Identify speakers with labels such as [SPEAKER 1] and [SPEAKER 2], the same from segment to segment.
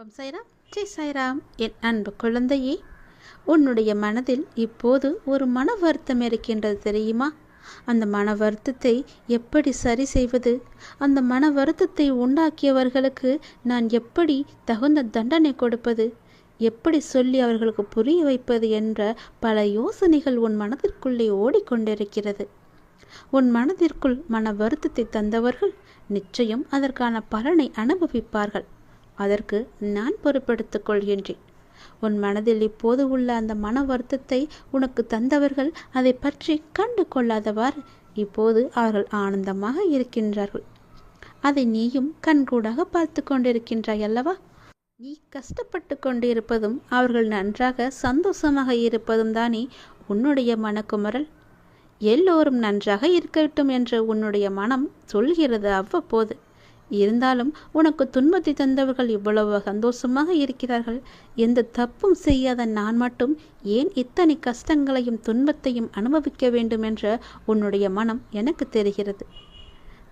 [SPEAKER 1] ஓம் சாய்ராம் ஜெய் சாய்ராம் என் அன்பு குழந்தையே உன்னுடைய மனதில் இப்போது ஒரு மன வருத்தம் இருக்கின்றது தெரியுமா? அந்த மன வருத்தத்தை எப்படி சரி செய்வது? அந்த மன வருத்தத்தை உண்டாக்கியவர்களுக்கு நான் எப்படி தகுந்த தண்டனை கொடுப்பது? எப்படி சொல்லி அவர்களுக்கு புரிய வைப்பது என்ற பல யோசனைகள் உன் மனதிற்குள்ளே ஓடிக்கொண்டிருக்கிறது. உன் மனதிற்குள் மன வருத்தத்தை தந்தவர்கள் நிச்சயம் அதற்கான பலனை அனுபவிப்பார்கள். அதற்கு நான் பொறுப்பெடுத்துக் கொள்கின்றேன். உன் மனதில் இப்போது உள்ள அந்த மன வருத்தத்தை உனக்கு தந்தவர்கள் அதை பற்றி கண்டு கொள்ளாதவாறு இப்போது அவர்கள் ஆனந்தமாக இருக்கின்றார்கள். அதை நீயும் கண்கூடாக பார்த்து கொண்டிருக்கின்றாய் அல்லவா? நீ கஷ்டப்பட்டு கொண்டிருப்பதும் அவர்கள் நன்றாக சந்தோஷமாக இருப்பதும் தானே உன்னுடைய மனக்குமரல் எல்லோரும் நன்றாக இருக்கட்டும் என்று உன்னுடைய மனம் சொல்கிறது அவ்வப்போது. இருந்தாலும் உனக்கு துன்பத்தை தந்தவர்கள் இவ்வளவு சந்தோஷமாக இருக்கிறார்கள். எந்த தப்பும் செய்யாத நான் மட்டும் ஏன் இத்தனை கஷ்டங்களையும் துன்பத்தையும் அனுபவிக்க வேண்டும் என்ற உன்னுடைய மனம் எனக்கு தெரிகிறது.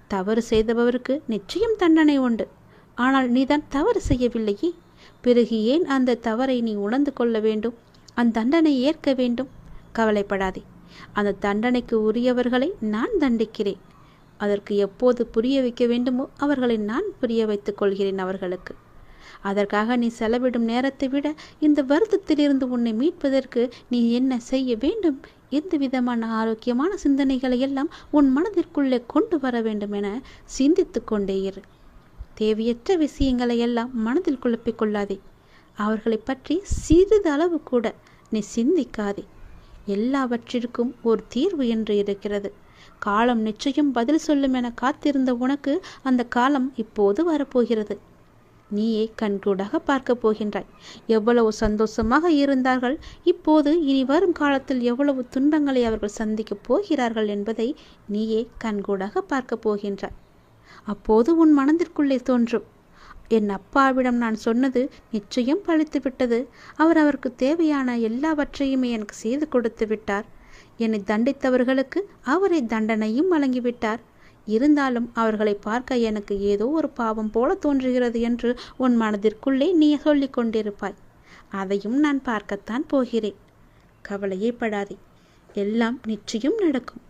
[SPEAKER 1] தவறு செய்தவருக்கு நிச்சயம் தண்டனை உண்டு. ஆனால் நீதான் தவறு செய்யவில்லையே. பிறகு ஏன் அந்த தவறை நீ உணர்ந்து கொள்ள வேண்டும்? அந்த தண்டனை ஏற்க வேண்டும். கவலைப்படாதே. அந்த தண்டனைக்கு உரியவர்களை நான் தண்டிக்கிறேன். அதற்கு எப்போது புரிய வைக்க வேண்டுமோ அவர்களை நான் புரிய வைத்துக் கொள்கிறேன் அவர்களுக்கு. அதற்காக நீ செலவிடும் நேரத்தை விட இந்த வருத்தத்திலிருந்து உன்னை மீட்பதற்கு நீ என்ன செய்ய வேண்டும்? எந்த விதமான ஆரோக்கியமான சிந்தனைகளை எல்லாம் உன் மனதிற்குள்ளே கொண்டு வர வேண்டும் என சிந்தித்து கொண்டே இரு. தேவையற்ற விஷயங்களை எல்லாம் மனதில் குழப்பிக் கொள்ளாதே. அவர்களை பற்றி சிறிது அளவு கூட நீ சிந்திக்காதே. எல்லாவற்றிற்கும் ஒரு தீர்வு என்று இருக்கிறது. காலம் நிச்சயம் பதில் சொல்லும் என காத்திருந்த உனக்கு அந்த காலம் இப்போது வரப்போகிறது. நீயே கண்கூடாக பார்க்க போகின்றாய். எவ்வளவு சந்தோஷமாக இருந்தார்கள். இப்போது இனி வரும் காலத்தில் எவ்வளவு துன்பங்களை அவர்கள் சந்திக்கப் போகிறார்கள் என்பதை நீயே கண்கூடாக பார்க்க போகின்றாய். அப்போது உன் மனதிற்குள்ளே தோன்றும். என் அப்பாவிடம் நான் சொன்னது நிச்சயம் பழித்து விட்டது அவர் அவருக்கு தேவையான எல்லாவற்றையுமே எனக்கு செய்து கொடுத்து விட்டார். என்னை தண்டித்தவர்களுக்கு அவரை தண்டனையும் வழங்கிவிட்டார். இருந்தாலும் அவர்களை பார்க்க எனக்கு ஏதோ ஒரு பாவம் போல தோன்றுகிறது என்று உன் மனதிற்குள்ளே நீ சொல்லிக் கொண்டிருப்பாய். அதையும் நான் பார்க்கத்தான் போகிறேன். கவலையே படாதே எல்லாம் நிச்சயம் நடக்கும்.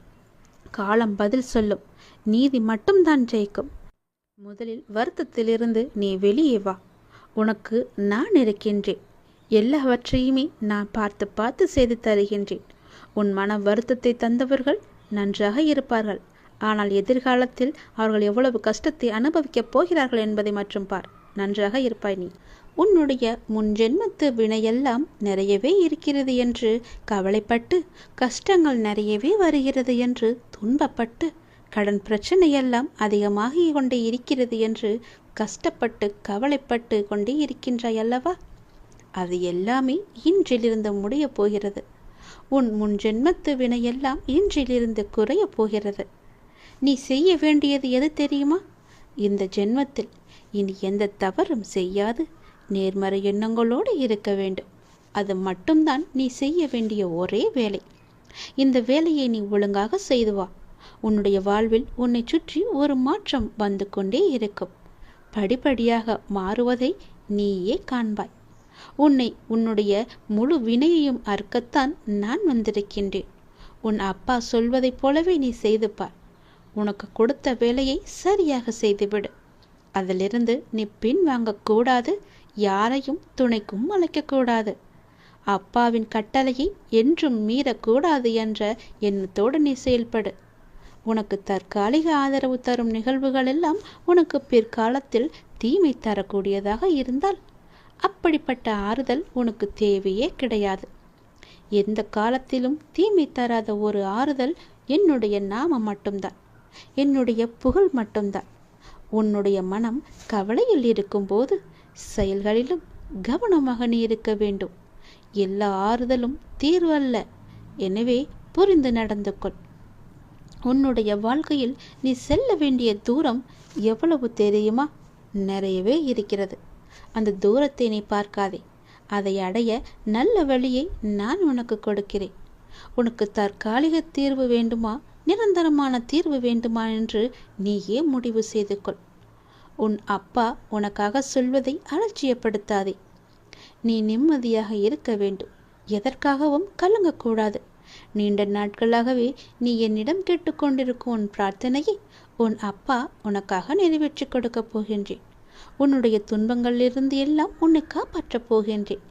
[SPEAKER 1] காலம் பதில் சொல்லும். நீதி மட்டும்தான் ஜெயிக்கும். முதலில் வருத்தத்திலிருந்து நீ வெளியே வா. உனக்கு நான் இருக்கின்றேன். எல்லாவற்றையுமே நான் பார்த்து பார்த்து செய்து தருகின்றேன். உன் மன வருத்தத்தை தந்தவர்கள் நன்றாக இருப்பார்கள். ஆனால் எதிர்காலத்தில் அவர்கள் எவ்வளவு கஷ்டத்தை அனுபவிக்கப் போகிறார்கள் என்பதை மற்றும் பார். நன்றாக இருப்பாய் நீ. உன்னுடைய முன் ஜென்மத்து வினையெல்லாம் நிறையவே இருக்கிறது என்று கவலைப்பட்டு கஷ்டங்கள் நிறையவே வருகிறது என்று துன்பப்பட்டு கடன் பிரச்சனையெல்லாம் அதிகமாகி கொண்டே இருக்கிறது என்று கஷ்டப்பட்டு கவலைப்பட்டு கொண்டே இருக்கின்றாய் அல்லவா? அது எல்லாமே இன்றிலிருந்து முடியப் போகிறது. உன் முன் ஜென்மத்து வினையெல்லாம் இன்றிலிருந்து குறைய போகிறது. நீ செய்ய வேண்டியது எது தெரியுமா? இந்த ஜென்மத்தில் இனி எந்த தவறும் செய்யாது. நேர்மறை எண்ணங்களோடு இருக்க வேண்டும். அது மட்டும்தான் நீ செய்ய வேண்டிய ஒரே வேலை. இந்த வேலையை நீ ஒழுங்காக செய்து வா. உன்னுடைய வாழ்வில் உன்னை சுற்றி ஒரு மாற்றம் வந்து கொண்டே இருக்கும். படிப்படியாக மாறுவதை நீயே காண்பாய். உன்னை உன்னுடைய முழு வினையையும் அறுக்கத்தான் நான் வந்திருக்கின்றேன். உன் அப்பா சொல்வதைப் போலவே நீ செய்து பார். உனக்கு கொடுத்த வேலையை சரியாக செய்துவிடு. அதிலிருந்து நீ பின் வாங்கக்கூடாது யாரையும் துணைக்கும் அழைக்கக்கூடாது அப்பாவின் கட்டளையை என்றும் மீறக்கூடாது என்ற எண்ணத்தோடு நீ செயல்படு. உனக்கு தற்காலிக ஆதரவு தரும் நிகழ்வுகள் எல்லாம் உனக்கு பிற்காலத்தில் தீமை தரக்கூடியதாக இருந்தால் அப்படிப்பட்ட ஆறுதல் உனக்கு தேவையே கிடையாது. எந்த காலத்திலும் தீமை தராத ஒரு ஆறுதல் என்னுடைய நாமம் மட்டும்தான். என்னுடைய புகழ் மட்டும்தான். உன்னுடைய மனம் கவலையில் இருக்கும்போது செயல்களிலும் கவனமாக நீ இருக்க வேண்டும். எல்லா ஆறுதலும் தீர்வு அல்ல. எனவே புரிந்து நடந்து கொள். உன்னுடைய வாழ்க்கையில் நீ செல்ல வேண்டிய தூரம் எவ்வளவு தெரியுமா? நிறையவே இருக்கிறது. அந்த தூரத்தை நீ பார்க்காதே. அதை அடைய நல்ல வழியை நான் உனக்கு கொடுக்கிறேன். உனக்கு தற்காலிக தீர்வு வேண்டுமா? நிரந்தரமான தீர்வு வேண்டுமா என்று நீயே முடிவு செய்து கொள் உன் அப்பா உனக்காக சொல்வதை அலட்சியப்படுத்தாதே. நீ நிம்மதியாக இருக்க வேண்டும். எதற்காகவும் கலங்கக்கூடாது. நீண்ட நாட்களாகவே நீ என்னிடம் கேட்டுக்கொண்டிருக்கும் உன் பிரார்த்தனையை உன் அப்பா உனக்காக நிறைவேற்றி கொடுக்கப் போகின்றேன். உன்னுடைய துன்பங்களிலிருந்து எல்லாம் உன்னை காப்பாற்றப் போகின்றேன்.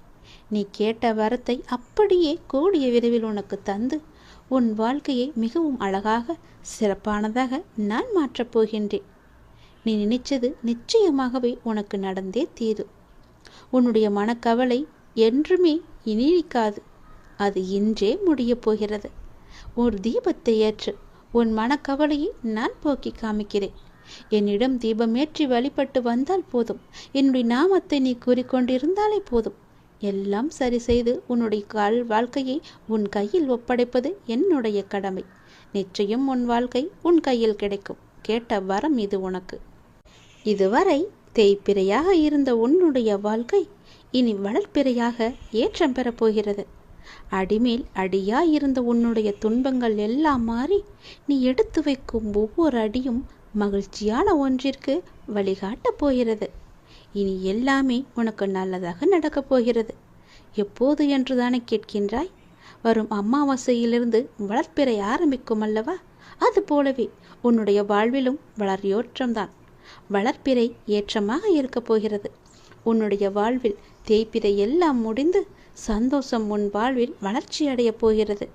[SPEAKER 1] நீ கேட்ட வரத்தை அப்படியே கூடிய விரைவில் உனக்கு தந்து உன் வாழ்க்கையை மிகவும் அழகாக சிறப்பானதாக நான் மாற்றப் போகின்றேன். நீ நினைச்சது நிச்சயமாகவே உனக்கு நடந்தே தீரும் உன்னுடைய மனக்கவலை என்றுமே இனிக்காது அது இன்றே முடியப் போகிறது. ஒரு தீபத்தை ஏற்று உன் மனக்கவலையை நான் போக்கி காமிக்கிறேன். என்னிடம் தீபமேற்றி வழிபட்டு வந்தால் போதும். என்னுடைய நாமத்தை நீ கூறிக்கொண்டிருந்தாலே போதும். எல்லாம் சரி செய்து உன்னுடைய கால் வாழ்க்கையை உன் கையில் ஒப்படைப்பது என்னுடைய கடமை. நிச்சயம் உன் வாழ்க்கை உன் கையில் கிடைக்கும். கேட்ட வரம் இது உனக்கு. இதுவரை தேய்ப்பிரையாக இருந்த உன்னுடைய வாழ்க்கை இனி வளர்ப்பிரையாக ஏற்றம் பெறப்போகிறது அடிமேல் அடியாய் இருந்த உன்னுடைய துன்பங்கள் எல்லாம் மாறி நீ எடுத்து வைக்கும் ஒவ்வொரு அடியும் மகிழ்ச்சியான ஒன்றிற்கு வழிகாட்டப் போகிறது. இனி எல்லாமே உனக்கு நல்லதாக நடக்கப் போகிறது. எப்போது என்று தானே கேட்கின்றாய்? வரும் அமாவாசையிலிருந்து வளர்ப்பிறை ஆரம்பிக்கும் அல்லவா? அது போலவே உன்னுடைய வாழ்விலும் வளர்யோற்றம்தான் வளர்ப்பிறை ஏற்றமாக இருக்கப் போகிறது. உன்னுடைய வாழ்வில் தேய்ப்பிறை எல்லாம் முடிந்து சந்தோஷம் உன் வாழ்வில் வளர்ச்சி அடையப் போகிறது.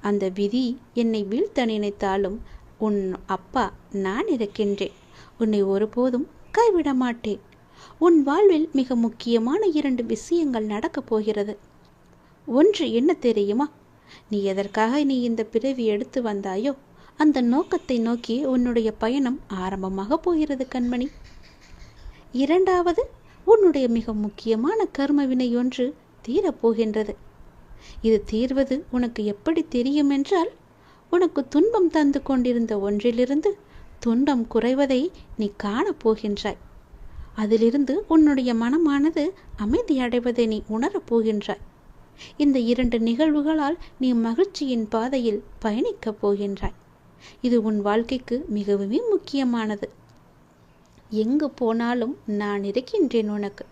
[SPEAKER 1] அந்த விதி என்னை வீழ்த்த நினைத்தாலும் உன் அப்பா நான் இருக்கின்றேன். உன்னை ஒருபோதும் கைவிட மாட்டேன் உன் வாழ்வில் மிக முக்கியமான இரண்டு விஷயங்கள் நடக்கப் போகிறது. ஒன்று என்ன தெரியுமா? நீ எதற்காக நீ இந்த பிறவி எடுத்து வந்தாயோ அந்த நோக்கத்தை நோக்கி உன்னுடைய பயணம் ஆரம்பமாக போகிறது கண்மணி. இரண்டாவது உன்னுடைய மிக முக்கியமான கர்மவினை ஒன்று தீரப்போகின்றது இது தீர்வது உனக்கு எப்படி தெரியும் என்றால் உனக்கு துன்பம் தந்து கொண்டிருந்த ஒன்றிலிருந்து துன்பம் குறைவதை நீ காணப் போகின்றாய். அதிலிருந்து உன்னுடைய மனமானது அமைதியடைவதை நீ உணரப் போகின்றாய். இந்த இரண்டு நிகழ்வுகளால் நீ மகிழ்ச்சியின் பாதையில் பயணிக்கப் போகின்றாய். இது உன் வாழ்க்கைக்கு மிகவுமே முக்கியமானது. எங்கு போனாலும் நான் இருக்கின்றேன் உனக்கு.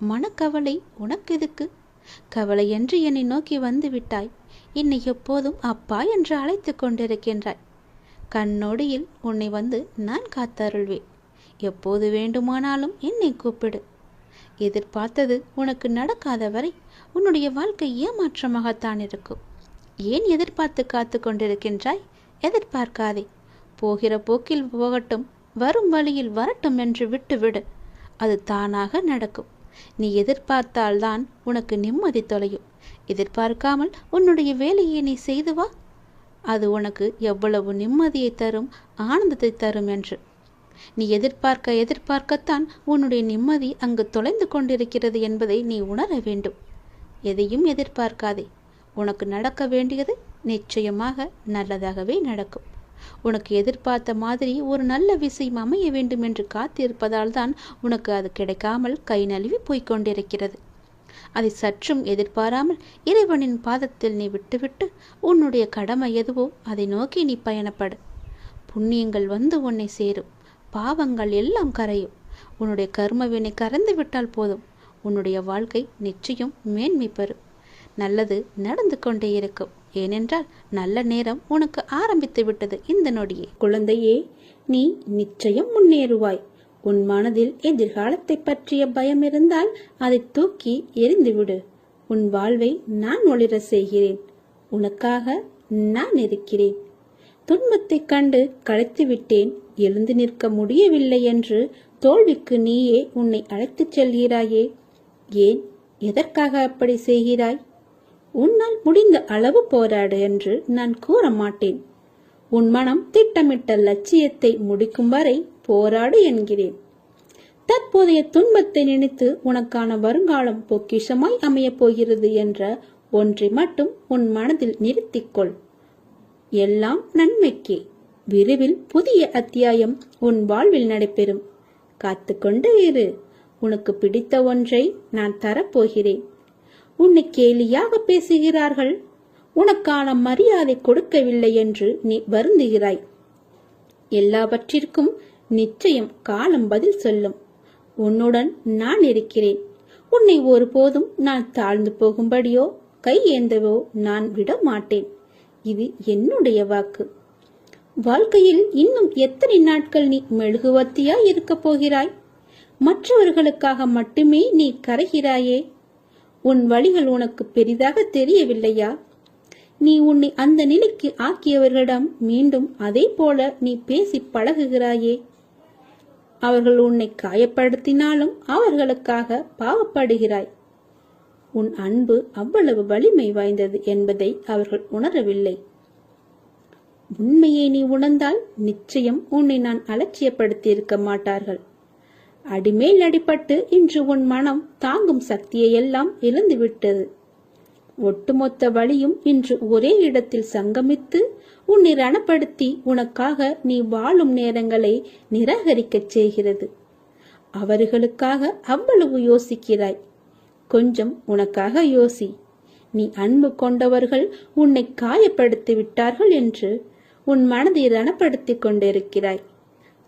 [SPEAKER 1] மனக்கவலை உனக்கு எதுக்கு? கவலையன்று என்னை நோக்கி வந்து விட்டாய். என்னை எப்போதும் அப்பா என்று அழைத்து கொண்டிருக்கின்றாய். கண்ணொடியில் உன்னை வந்து நான் காத்தருள்வேன். எப்போது வேண்டுமானாலும் என்னை கூப்பிடு. எதிர்பார்த்தது உனக்கு நடக்காத வரை உன்னுடைய வாழ்க்கை ஏமாற்றமாகத்தான் இருக்கும். ஏன் எதிர்பார்த்து காத்து கொண்டிருக்கின்றாய்? எதிர்பார்க்காதே. போகிற போக்கில் போகட்டும் வரும் வழியில் வரட்டும் என்று விட்டுவிடு. அது தானாக நடக்கும். நீ எதிர்பார்த்தால்தான் உனக்கு நிம்மதி தொலையும். எதிர்பார்க்காமல் உன்னுடைய வேலையை நீ செய்து வா. அது உனக்கு எவ்வளவு நிம்மதியை தரும் ஆனந்தத்தை தரும் என்று. நீ எதிர்பார்க்க எதிர்பார்க்கத்தான் உன்னுடைய நிம்மதி அங்கு தொலைந்து கொண்டிருக்கிறது என்பதை நீ உணர வேண்டும். எதையும் எதிர்பார்க்காதே. உனக்கு நடக்க வேண்டியது நிச்சயமாக நல்லதாகவே நடக்கும். உனக்கு எதிர்பார்த்த மாதிரி ஒரு நல்ல விஷயம் அமைய வேண்டும் என்று காத்திருப்பதால் தான் உனக்கு அது கிடைக்காமல் கை நழுவி போய்க் கொண்டிருக்கிறது. அதை சற்றும் எதிர்பாராமல் இறைவனின் பாதத்தில் நீ விட்டுவிட்டு உன்னுடைய கடமை எதுவோ அதை நோக்கி நீ பயணப்படு. புண்ணியங்கள் வந்து உன்னை சேரும். பாவங்கள் எல்லாம் கரையும். உன்னுடைய கர்மவினை கறந்து விட்டால் போதும். உன்னுடைய வாழ்க்கை நிச்சயம் மேன்மை பெறும். நல்லது நடந்து கொண்டே இருக்கும். ஏனென்றால் நல்ல நேரம் உனக்கு ஆரம்பித்து விட்டது இந்த நொடியே. குழந்தையே நீ நிச்சயம் முன்னேறுவாய். உன் மனதில் எதிர்காலத்தை பற்றிய பயம் இருந்தால் அதை தூக்கி எரிந்துவிடு உன் வாழ்வை நான் ஒளிர செய்கிறேன். உனக்காக நான் இருக்கிறேன். துன்பத்தைக் கண்டு களைத்து விட்டேன் எழுந்து நிற்க முடியவில்லை என்று தோல்விக்கு நீயே உன்னை அழைத்துச் செல்கிறாயே. ஏன் எதற்காக அப்படி செய்கிறாய்? உன்னால் முடிந்த அளவு போராடு என்று நான் கூற மாட்டேன் உன் மனம் திட்டமிட்ட லட்சியத்தை முடிக்கும் வரை போராடு என்கிறேன். தற்போதைய துன்பத்தை நினைத்து உனக்கான வருங்காலம் பொக்கிஷமாய் அமையப் போகிறது என்ற ஒன்றை மட்டும் உன் மனதில் நிறுத்திக்கொள். எல்லாம் நன்மைக்கே. விரைவில் புதிய அத்தியாயம் உன் வாழ்வில் நடைபெறும். காத்துக்கொண்டு இரு. உனக்கு பிடித்த ஒன்றை நான் தரப்போகிறேன். உன்னை கேலியாக பேசுகிறார்கள். உனக்கான மரியாதை கொடுக்கவில்லை என்று நீ வருந்துகிறாய். எல்லாவற்றிற்கும் நிச்சயம் காலம் பதில் சொல்லும். உன்னுடன் நான் இருக்கிறேன். உன்னை ஒருபோதும் நான் தாழ்ந்து போகும்படியோ கை ஏந்தவோ நான் விட மாட்டேன் இது என்னுடைய வாக்கு. வாழ்க்கையில் இன்னும் எத்தனை நாட்கள் நீ மெழுகுவர்த்தியா இருக்கப் போகிறாய்? மற்றவர்களுக்காக மட்டுமே நீ கரைகிறாயே. உன் வழிகள் உனக்கு பெரிதாக தெரியவில்லையா? நீ உன்னை அந்த நிலைக்கு ஆக்கியவர்களிடம் மீண்டும் அதே போல நீ பேசி பழகுகிறாயே. அவர்கள் உன்னை காயப்படுத்தினாலும் அவர்களுக்காக பாவப்படுகிறாய். உன் அன்பு அவ்வளவு வலிமை வாய்ந்தது என்பதை அவர்கள் உணரவில்லை. உண்மையை நீ உணர்ந்தால் நிச்சயம் உன்னை நான் அலட்சியப்படுத்தி இருக்க மாட்டார்கள். அடிமேல் அடிபட்டு இன்று உன் மனம் தாங்கும் சக்தியை எல்லாம் இழந்துவிட்டது. ஒட்டுமொத்த வழியும் இன்று ஒரே இடத்தில் சங்கமித்து உன்னை ரணப்படுத்தி உனக்காக நீ வாழும் நேரங்களை நிராகரிக்கச் செய்கிறது. அவர்களுக்காக அவ்வளவு யோசிக்கிறாய். கொஞ்சம் உனக்காக யோசி. நீ அன்பு கொண்டவர்கள் உன்னை காயப்படுத்தி விட்டார்கள் என்று உன் மனதை ரணப்படுத்திக் கொண்டிருக்கிறாய்.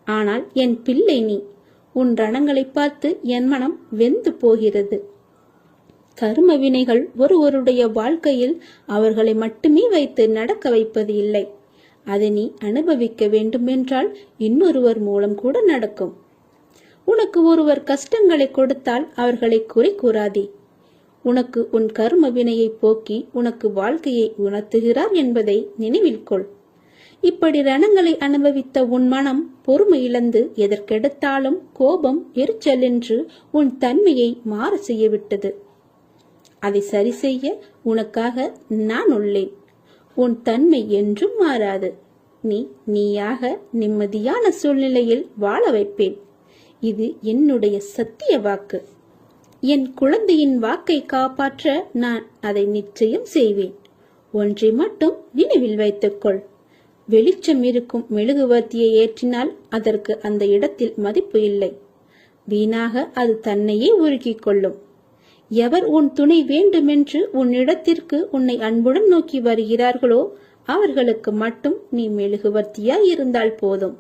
[SPEAKER 1] ஆனால் என் பிள்ளை நீ. உன் ரணங்களை பார்த்து என் மனம் வெந்து போகிறது. கரும வினைகள் ஒருவருடைய வாழ்க்கையில் அவர்களை மட்டுமே வைத்து நடக்க வைப்பது இல்லை. அதை நீ அனுபவிக்க வேண்டுமென்றால் இன்னொருவர் மூலம் கூட நடக்கும். உனக்கு ஒருவர் கஷ்டங்களை கொடுத்தால் அவர்களை குறை கூறாதே. உனக்கு உன் கரும வினையை போக்கி உனக்கு வாழ்க்கையை உணர்த்துகிறார் என்பதை நினைவில் கொள். இப்படி ரணங்களை அனுபவித்த உன் மனம் பொறுமை இழந்து எதற்கெடுத்தாலும் கோபம் எரிச்சல் என்று உன் தன்மையை மாற செய்யவிட்டது அதை சரி செய்ய உனக்காக நான் உள்ளேன். உன் தன்மை என்றும் மாறாது. நீ நீயாக நிம்மதியான சூழ்நிலையில் வாழ வைப்பேன். இது என்னுடைய சத்திய வாக்கு. என் குழந்தையின் வாக்கை காப்பாற்ற நான் அதை நிச்சயம் செய்வேன். ஒன்றை மட்டும் நினைவில் வைத்துக்கொள். வெளிச்சம் இருக்கும் மெழுகுவர்த்தியை ஏற்றினால் அதற்கு அந்த இடத்தில் மதிப்பு இல்லை. வீணாக அது தன்னையே உருக்கிக் கொள்ளும். எவர் உன் துணை வேண்டுமென்று உன்னிடத்திற்கு உன்னை அன்புடன் நோக்கி வருகிறார்களோ அவர்களுக்கு மட்டும் நீ மெழுகுவர்த்தியாய் இருந்தால் போதும்.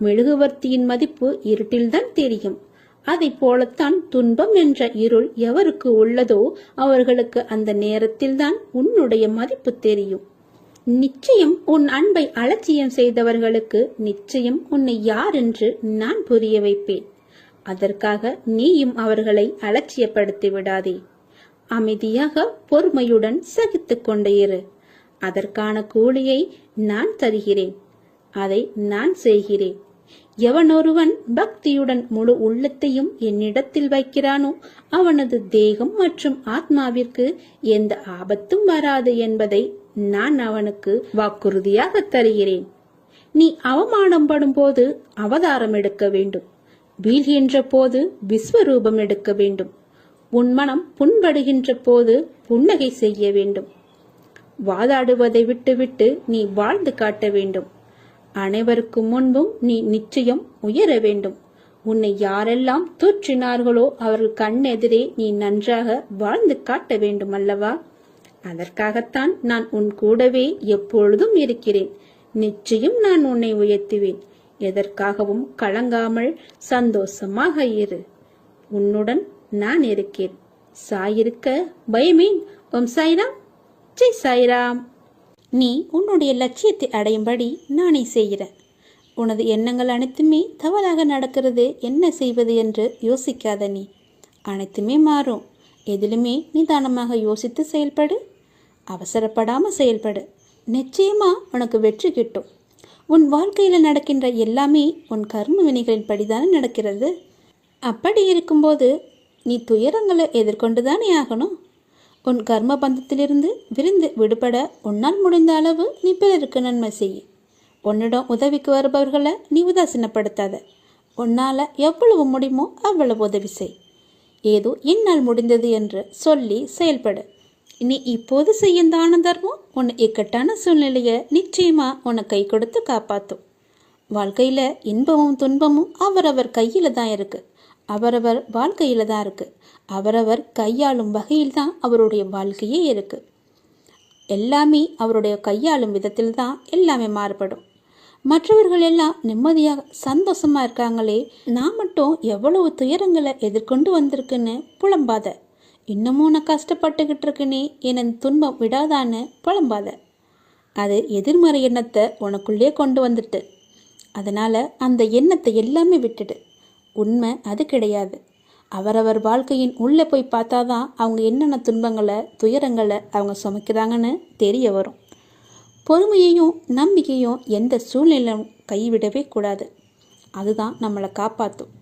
[SPEAKER 1] மெழுகுவர்த்தியின் மதிப்பு இருட்டில்தான் தெரியும். அதை போலத்தான் துன்பம் என்ற இருள் எவருக்கு உள்ளதோ அவர்களுக்கு அந்த நேரத்தில்தான் உன்னுடைய மதிப்பு தெரியும். நிச்சயம் உன் அன்பை அலட்சியம் செய்தவர்களுக்கு நிச்சயம் உன்னை யார் என்று நான் புரிய வைப்பேன். அதற்காக நீயும் அவர்களை அலட்சியப்படுத்தி விடாதே அமைதியாக பொறுமையுடன் சகித்துக் கொண்டே இரு. அதற்கான கூலியை நான் தருகிறேன். அதை நான் செய்கிறேன். எவனொருவன் பக்தியுடன் முழு உள்ளத்தையும் என்னிடத்தில் வைக்கிறானோ அவனது தேகம் மற்றும் ஆத்மாவிற்கு எந்த ஆபத்தும் வராது என்பதை நான் அவனுக்கு வாக்குறுதியாக தருகிறேன். நீ அவமானம் படும்போது அவதாரம் எடுக்க வேண்டும். வீழ்கின்ற போது விஸ்வரூபம் எடுக்க வேண்டும். உன் மனம் புண்படுகின்ற போது புன்னகை செய்ய வேண்டும். வாதாடுவதை விட்டுவிட்டு நீ வாழ்ந்து காட்ட வேண்டும். அனைவருக்கும் முன்பும் நீ நிச்சயம் உயர வேண்டும். உன்னை யாரெல்லாம் தூற்றினார்களோ அவர்கள் கண்ணெதிரே நீ நன்றாக வாழ்ந்து காட்ட வேண்டும் அல்லவா? அதற்காகத்தான் நான் உன் கூடவே எப்பொழுதும் இருக்கிறேன். நிச்சயம் நான் உன்னை உயர்த்துவேன். எதற்காகவும் கலங்காமல் சந்தோஷமாக இரு. உன்னுடன் நான் இருக்கேன். சாயிருக்க பயமேன். ஓம் சாய்ராம். ஜெய் சாய்ராம். நீ உன்னுடைய லட்சியத்தை அடையும்படி நானே செய்கிறேன். உனது எண்ணங்கள் அனைத்துமே தவறாக நடக்கிறது. என்ன செய்வது என்று யோசிக்காத நீ. அனைத்துமே மாறும். எதிலுமே நிதானமாக யோசித்து செயல்படு. அவசரப்படாமல் செயல்படு. நிச்சயமாக உனக்கு வெற்றி கிட்டும். உன் வாழ்க்கையில் நடக்கின்ற எல்லாமே உன் கர்ம வினைகளின் படிதானே நடக்கிறது. அப்படி இருக்கும்போது நீ துயரங்களை எதிர்கொண்டு தானே ஆகணும். உன் கர்ம பந்தத்திலிருந்து விரிந்து விடுபட உன்னால் முடிந்த அளவு நீ பிறருக்கு நன்மை செய். உன்னிடம் உதவிக்கு வருபவர்களை நீ உதாசீனப்படுத்தாத. உன்னால் எவ்வளவு முடியுமோ அவ்வளவு உதவி செய். ஏதோ என்னால் முடிந்தது என்று சொல்லி செயல்படு. நீ இப்போது செய்யும் தான தர்மம் உன் இக்கட்டான சூழ்நிலையை நிச்சயமா உன்னை கை கொடுத்து காப்பாற்றும் வாழ்க்கையில் இன்பமும் துன்பமும் அவரவர் கையில் தான் இருக்கு. அவரவர் வாழ்க்கையில் தான் இருக்கு. அவரவர் கையாளும் வகையில் தான் அவருடைய வாழ்க்கையே இருக்கு. எல்லாமே அவருடைய கையாளும் விதத்தில் தான் எல்லாமே மாறுபடும். மற்றவர்கள் எல்லாம் நிம்மதியாக சந்தோஷமா இருக்காங்களே நான் மட்டும் எவ்வளவு துயரங்களை எதிர்கொண்டு வந்திருக்குன்னு புலம்பாத இன்னமும் நான் கஷ்டப்பட்டுக்கிட்டு இருக்கனே என் துன்பம் விடாதான்னு புலம்பாத. அது எதிர்மறை எண்ணத்தை உனக்குள்ளே கொண்டு வந்துட்டு. அதனால் அந்த எண்ணத்தை எல்லாமே விட்டுடு. உண்மை அது கிடையாது. அவரவர் வாழ்க்கையின் உள்ளே போய் பார்த்தா தான் அவங்க என்னென்ன துன்பங்களை துயரங்களை அவங்க சுமைக்கிறாங்கன்னு தெரிய வரும். பொறுமையையும் நம்பிக்கையும் எந்த சூழ்நிலையும் கைவிடவே கூடாது. அதுதான் நம்மளை காப்பாற்றும்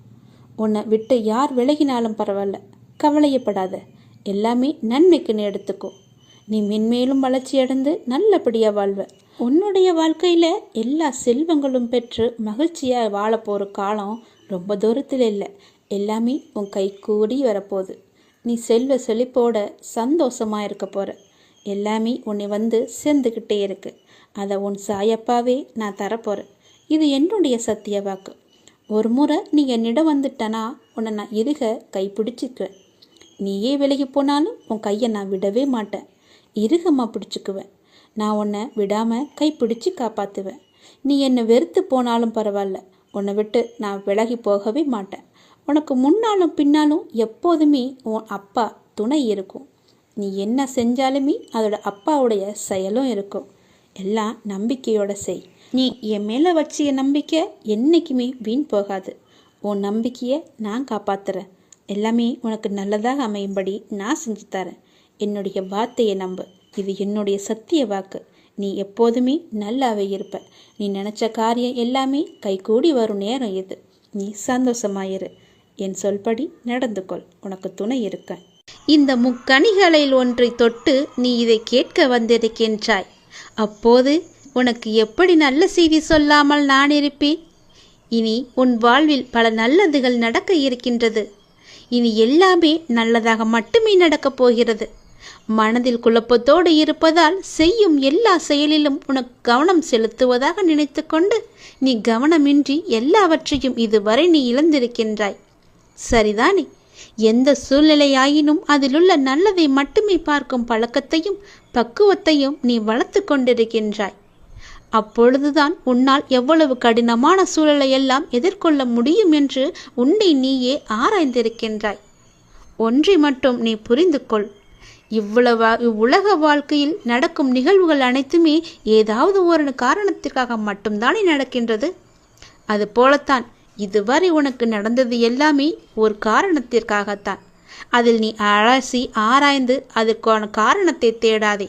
[SPEAKER 1] உன்னை விட்டு யார் விலகினாலும் பரவாயில்ல. கவலையப்படாத. எல்லாமே நன்மைக்குன்னு எடுத்துக்கோ. நீ மென்மேலும் வளர்ச்சியடைந்து நல்லபடியாக வாழ்வ. உன்னுடைய வாழ்க்கையில் எல்லா செல்வங்களும் பெற்று மகிழ்ச்சியாக வாழ போகிற காலம் ரொம்ப தூரத்தில் இல்லை. எல்லாமே உன் கை கூடி வரப்போகுது. நீ செல்வ செழிப்போட சந்தோஷமாக இருக்க போகிற எல்லாமே உன்னை வந்து சேர்ந்துக்கிட்டே இருக்கு. அதை உன் சாயப்பாவே நான் தரப்போகிறேன் இது என்னுடைய சத்திய வாக்கு. ஒரு முறை நீ என்னிடம் வந்துட்டனா உன்னை நான் இருக கைப்பிடிச்சிக்குவேன். நீயே விலகி போனாலும் உன் கையை நான் விடவே மாட்டேன். இறுகமாக பிடிச்சிக்குவேன். நான் உன்னை விடாமல் கை பிடிச்சி காப்பாற்றுவேன் நீ என்னை வெறுத்து போனாலும் பரவாயில்ல. உன்னை விட்டு நான் விலகி போகவே மாட்டேன். உனக்கு முன்னாலும் பின்னாலும் எப்போதுமே உன் அப்பா துணை இருக்கும். நீ என்ன செஞ்சாலுமே அதோட அப்பாவுடைய செயலும் இருக்கும். எல்லாம் நம்பிக்கையோட செய். நீ என் மேலே வச்சிய நம்பிக்கை என்றைக்குமே வீண் போகாது. உன் நம்பிக்கையை நான் காப்பாத்துறேன். எல்லாமே உனக்கு நல்லதாக அமையும்படி நான் செஞ்சு தரேன். என்னுடைய வார்த்தையை நம்பு. இது என்னுடைய சத்திய வாக்கு. நீ எப்போதுமே நல்லாவே இருப்ப. நீ நினச்ச காரியம் எல்லாமே கைகூடி வரும் நேரம் இது. நீ சந்தோஷமாயிரு. என் சொல்படி நடந்து கொள் உனக்கு துணை இருக்க. இந்த முக்கணிகளில் ஒன்றை தொட்டு நீ இதை கேட்க வந்திருக்கின்றாய். அப்போது உனக்கு எப்படி நல்ல செய்தி சொல்லாமல் நான் இருப்பேன்? இனி உன் வாழ்வில் பல நல்லதுகள் நடக்க இருக்கின்றது. இனி எல்லாமே நல்லதாக மட்டுமே நடக்கப் போகிறது. மனதில் குழப்பத்தோடு இருப்பதால் செய்யும் எல்லா செயலிலும் உனக்கு கவனம் செலுத்துவதாக நினைத்துக்கொண்டு நீ கவனமின்றி எல்லாவற்றையும் இதுவரை நீ இழந்திருக்கின்றாய். சரிதானே? எந்த சூழ்நிலையாயினும் அதிலுள்ள நல்லதை மட்டுமே பார்க்கும் பழக்கத்தையும் பக்குவத்தையும் நீ வளர்த்து கொண்டிருக்கின்றாய். அப்பொழுதுதான் உன்னால் எவ்வளவு கடினமான சூழலையெல்லாம் எதிர்கொள்ள முடியும் என்று உன்னை நீயே ஆராய்ந்திருக்கின்றாய். ஒன்றை மட்டும் நீ புரிந்து கொள் இவ்வளவு இவ்வுலக வாழ்க்கையில் நடக்கும் நிகழ்வுகள் அனைத்துமே ஏதாவது ஒரு காரணத்திற்காக மட்டும்தானே நடக்கின்றது? அது போலத்தான் இதுவரை உனக்கு நடந்தது எல்லாமே ஒரு காரணத்திற்காகத்தான். அதில் நீ அலசி ஆராய்ந்து அதற்கான காரணத்தை தேடாதே.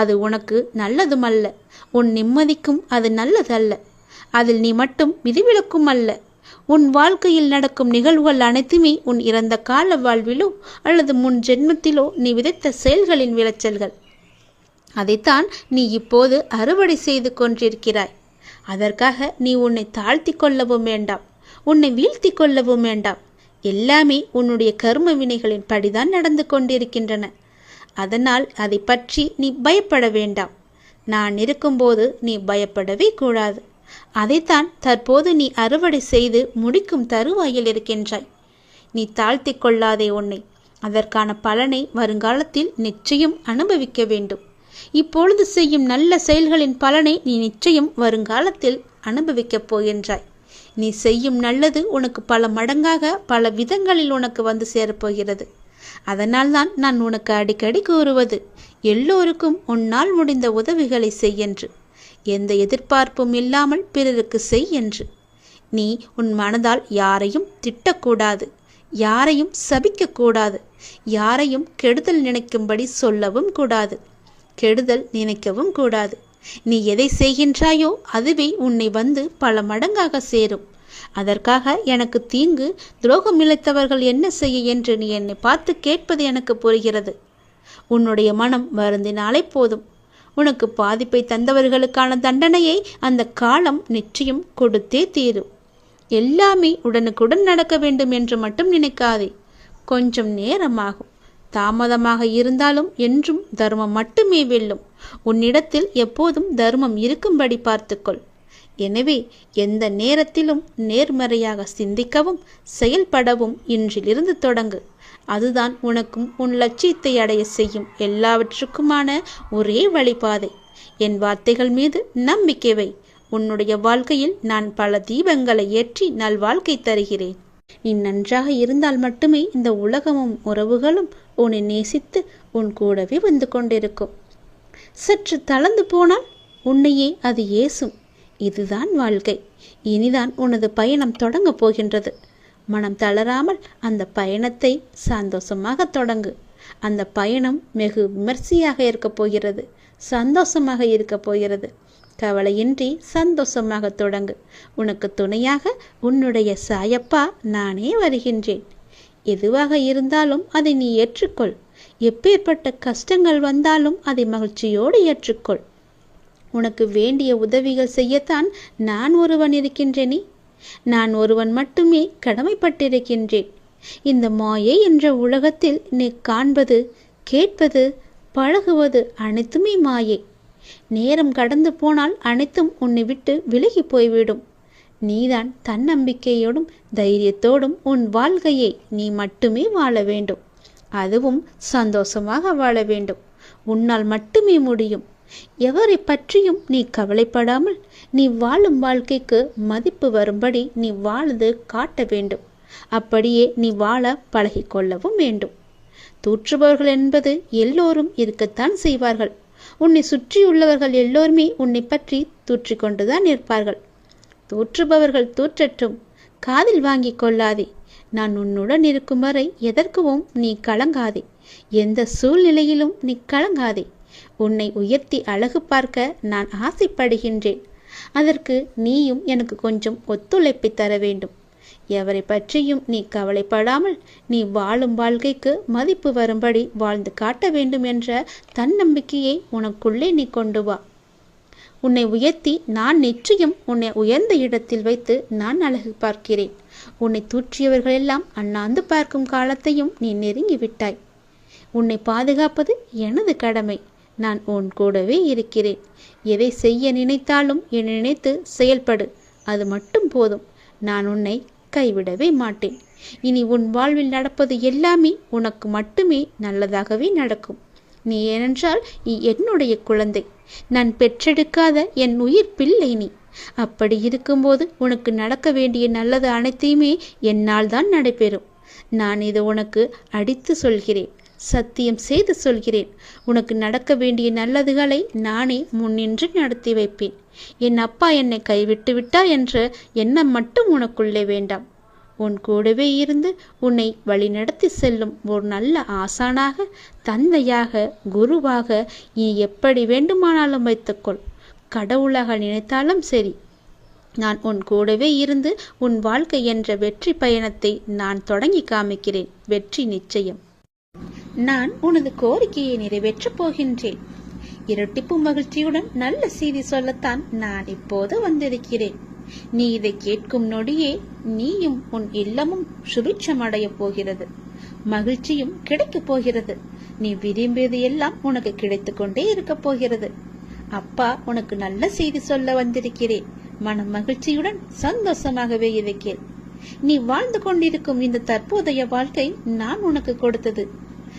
[SPEAKER 1] அது உனக்கு நல்லதுமல்ல. உன் நிம்மதிக்கும் அது நல்லதல்ல. அதில் நீ மட்டும் விதிவிலக்கும் அல்ல உன் வாழ்க்கையில் நடக்கும் நிகழ்வுகள் அனைத்துமே உன் இறந்த கால வாழ்விலோ அல்லது முன் ஜென்மத்திலோ நீ விதைத்த செயல்களின் விளைச்சல்கள். அதைத்தான் நீ இப்போது அறுவடை செய்து கொண்டிருக்கிறாய். அதற்காக நீ உன்னை தாழ்த்தி கொள்ளவும் வேண்டாம். உன்னை வீழ்த்தி கொள்ளவும் வேண்டாம். எல்லாமே உன்னுடைய கர்ம வினைகளின் படிதான் நடந்து கொண்டிருக்கின்றன. அதனால் அதை பற்றி நீ பயப்பட வேண்டாம். நான் இருக்கும்போது நீ பயப்படவே கூடாது. அதைத்தான் தற்போது நீ அறுவடை செய்து முடிக்கும் தருவாயில் இருக்கின்றாய். நீ தாழ்த்தி கொள்ளாதே உன்னை. அதற்கான பலனை வருங்காலத்தில் நிச்சயம் அனுபவிக்க வேண்டும். இப்பொழுது செய்யும் நல்ல செயல்களின் பலனை நீ நிச்சயம் வருங்காலத்தில் அனுபவிக்கப் போகின்றாய். நீ செய்யும் நல்லது உனக்கு பல மடங்காக பல விதங்களில் உனக்கு வந்து சேரப்போகிறது அதனால்தான் நான் உனக்கு அடிக்கடி கூறுவது எல்லோருக்கும் உன்னால் முடிந்த உதவிகளை செய்யென்று எந்த எதிர்பார்ப்பும் இல்லாமல் பிறருக்கு செய் என்று. நீ உன் மனதால் யாரையும் திட்டக்கூடாது யாரையும் சபிக்கக்கூடாது யாரையும் கெடுதல் நினைக்கும்படி சொல்லவும் கூடாது கெடுதல் நினைக்கவும் கூடாது. நீ எதை செய்கின்றாயோ அதுவே உன்னை வந்து பல மடங்காக சேரும். அதற்காக எனக்கு தீங்கு துரோகம் இழைத்தவர்கள் என்ன செய்ய என்று நீ என்னை பார்த்து கேட்பது எனக்கு புரிகிறது. உன்னுடைய மனம் வருந்தினாலே போதும். உனக்கு பாதிப்பை தந்தவர்களுக்கான தண்டனையை அந்த காலம் நிச்சயம் கொடுத்தே தீரும். எல்லாமே உடனுக்குடன் நடக்க வேண்டும் என்று மட்டும் நினைக்காதே. கொஞ்சம் நேரமாகும். தாமதமாக இருந்தாலும் என்றும் தர்மம் மட்டுமே வெல்லும். உன்னிடத்தில் எப்போதும் தர்மம் இருக்கும்படி பார்த்துக்கொள். எனவே எந்த நேரத்திலும் நேர்மறையாக சிந்திக்கவும் செயல்படவும் இன்றிலிருந்து தொடங்கு. அதுதான் உனக்கும் உன் லட்சியத்தை அடைய செய்யும் எல்லாவற்றுக்குமான ஒரே வழிபாதை. என் வார்த்தைகள் மீது நம்பிக்கை வை. உன்னுடைய வாழ்க்கையில் நான் பல தீபங்களை ஏற்றி நல்வாழ்க்கை தருகிறேன். நீ நன்றாக இருந்தால் மட்டுமே இந்த உலகமும் உறவுகளும் உன்னை நேசித்து உன் கூடவே வந்து கொண்டிருக்கும். சற்று தளர்ந்து போனால் உன்னையே அது ஏசும். இதுதான் வாழ்க்கை. இனிதான் உனது பயணம் தொடங்கப் போகின்றது. மனம் தளராமல் அந்த பயணத்தை சந்தோஷமாக தொடங்கு. அந்த பயணம் வெகு விமர்சையாக இருக்கப் போகிறது. சந்தோஷமாக இருக்கப் போகிறது. கவலையின்றி சந்தோஷமாக தொடங்கு. உனக்கு துணையாக உன்னுடைய சாயப்பா நானே வருகின்றேன். எதுவாக இருந்தாலும் அதை நீ ஏற்றுக்கொள். எப்பேற்பட்ட கஷ்டங்கள் வந்தாலும் அதை மகிழ்ச்சியோடு ஏற்றுக்கொள். உனக்கு வேண்டிய உதவிகள் செய்யத்தான் நான் ஒருவன் இருக்கின்றேனே. நான் ஒருவன் மட்டுமே கடமைப்பட்டிருக்கின்றேன். இந்த மாயை என்ற உலகத்தில் நீ காண்பது கேட்பது பழகுவது அனைத்துமே மாயை. நேரம் கடந்து போனால் அனைத்தும் உன்னை விட்டு விலகி போய்விடும். நீதான் தன்னம்பிக்கையோடும் தைரியத்தோடும் உன் வாழ்க்கையை நீ மட்டுமே வாழ வேண்டும். அதுவும் சந்தோஷமாக வாழ வேண்டும். உன்னால் மட்டுமே முடியும். எவரை பற்றியும் நீ கவலைப்படாமல் நீ வாழும் வாழ்க்கைக்கு மதிப்பு வரும்படி நீ வாழ்ந்து காட்ட வேண்டும். அப்படியே நீ வாழ பழகிக்கொள்ளவும் வேண்டும். தூற்றுபவர்கள் என்பது எல்லோரும் இருக்கத்தான் செய்வார்கள். உன்னை சுற்றியுள்ளவர்கள் எல்லோருமே உன்னை பற்றி தூற்றிக்கொண்டுதான் இருப்பார்கள் தூற்றுபவர்கள் தூற்றட்டும் காதில் வாங்கிக் கொள்ளாதே. நான் உன்னுடன் இருக்கும் வரை எதற்கும் நீ கலங்காதே. எந்த சூழ்நிலையிலும் நீ கலங்காதே. உன்னை உயர்த்தி அழகு பார்க்க நான் ஆசைப்படுகின்றேன். அதற்கு நீயும் எனக்கு கொஞ்சம் ஒத்துழைப்பை தர வேண்டும். எவரை பற்றியும் நீ கவலைப்படாமல் நீ வாழும் வாழ்க்கைக்கு மதிப்பு வரும்படி வாழ்ந்து காட்ட வேண்டும் என்ற தன்னம்பிக்கையை உனக்குள்ளே நீ கொண்டு வா. உன்னை உயர்த்தி நான் நிச்சயம் உன்னை உயர்ந்த இடத்தில் வைத்து நான் அழகு பார்க்கிறேன். உன்னை தூற்றியவர்களெல்லாம் அண்ணாந்து பார்க்கும் காலத்தையும் நீ நெருங்கி விட்டாய் உன்னை பாதுகாப்பது எனது கடமை. நான் உன் கூடவே இருக்கிறேன். எதை செய்ய நினைத்தாலும் என் நினைத்து செயல்படு. அது மட்டும் போதும். நான் உன்னை கைவிடவே மாட்டேன். இனி உன் வாழ்வில் நடப்பது எல்லாமே உனக்கு மட்டுமே நல்லதாகவே நடக்கும். நீ ஏனென்றால் நீ என்னுடைய குழந்தை. நான் பெற்றெடுக்காத என் உயிர் பிள்ளை நீ. அப்படி இருக்கும்போது உனக்கு நடக்க வேண்டிய நல்லது அனைத்தையுமே என்னால் தான் நடைபெறும். நான் இது உனக்கு அடித்து சொல்கிறேன். சத்தியம் செய்து சொல்கிறேன். உனக்கு நடக்க வேண்டிய நல்லதுகளை நானே முன்னின்று நடத்தி வைப்பேன். என் அப்பா என்னை கைவிட்டு விட்டார் என்ற எண்ணம் மட்டும் உனக்குள்ளே வேண்டாம். உன் கூடவே இருந்து உன்னை வழிநடத்தி செல்லும் ஒரு நல்ல ஆசானாக தந்தையாக குருவாக நீ எப்படி வேண்டுமானாலும் வைத்துக்கொள். கடவுளாக நினைத்தாலும் சரி. நான் உன் கூடவே இருந்து உன் வாழ்க்கை என்ற வெற்றி பயணத்தை நான் தொடங்கி காமிக்கிறேன். வெற்றி நிச்சயம். நான் உனது கோரிக்கையை நிறைவேற்றப் போகின்றேன். இரட்டிப்பு மகிழ்ச்சியுடன் நல்ல செய்தி சொல்லத்தான் நான் இப்போது வந்திருக்கிறேன். நீ இதை கேட்கும் நொடியே நீயும் உன் இல்லமும் சுபிட்சமடையப் போகிறது. மகிழ்ச்சியும் கிடைக்கப் போகிறது. நீ விரும்பியது எல்லாம் உனக்கு கிடைத்து கொண்டே இருக்கப் போகிறது. அப்பா உனக்கு நல்ல செய்தி சொல்ல வந்திருக்கிறேன். மன மகிழ்ச்சியுடன் சந்தோஷமாகவே இருக்கிறேன் நீ வாழ்ந்து கொண்டிருக்கும் இந்த தற்போதைய வாழ்க்கை நான் உனக்கு கொடுத்தது.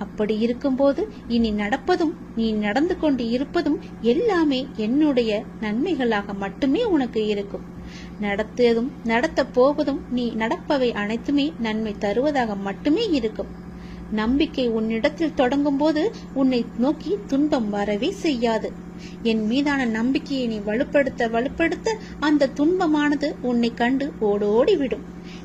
[SPEAKER 1] அப்படி இருக்கும்போது இனி நடப்பதும் நீ நடந்து கொண்டு இருப்பதும் எல்லாமே என்னுடைய நன்மைகளாக மட்டுமே உனக்கு இருக்கும். நடத்தியதும் நடத்தப் போவதும் நீ நடப்பவை அனைத்துமே நன்மை தருவதாக மட்டுமே இருக்கும். நம்பிக்கை உன்னிடத்தில் தொடங்கும் போது உன்னை நோக்கி துன்பம் வரவே செய்யாது. என் மீதான நம்பிக்கையை நீ வலுப்படுத்த வலுப்படுத்த அந்த துன்பமானது உன்னை கண்டு ஓடோடி விடும்